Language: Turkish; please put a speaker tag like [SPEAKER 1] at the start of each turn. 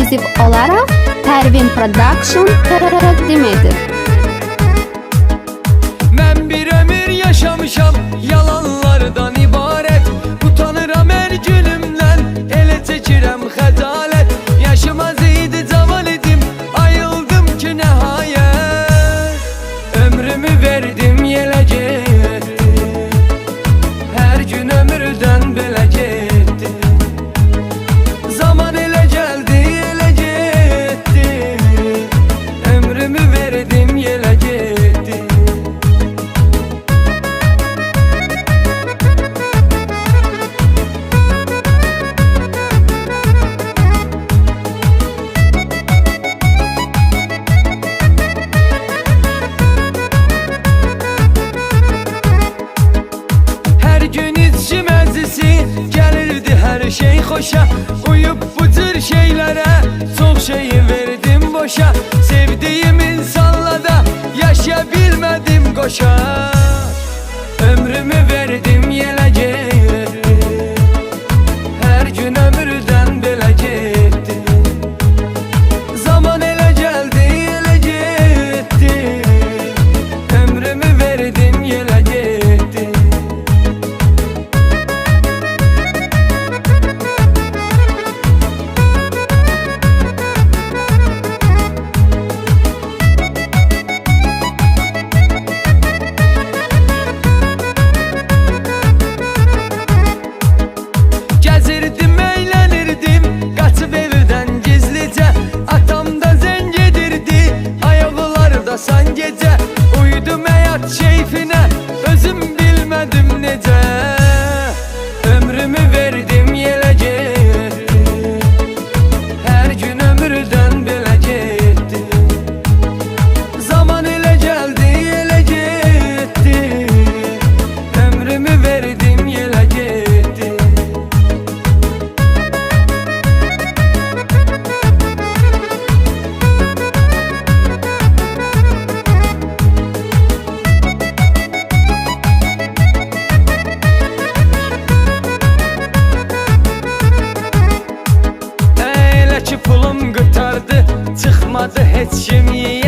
[SPEAKER 1] ekskluzif olarak Pervin Production takdim edip.
[SPEAKER 2] Ben bir ömür yaşamışam yalanlardan ibaret Utanıram her günümden ele çekirem hedalet Yaşıma ziydi cavan edim ayıldım ki nihayet Ömrümü verdim Her gün içim əzisi Gəlirdi hər şey xoşa Uyub bu tür şeylərə. kalmadı hiç yemin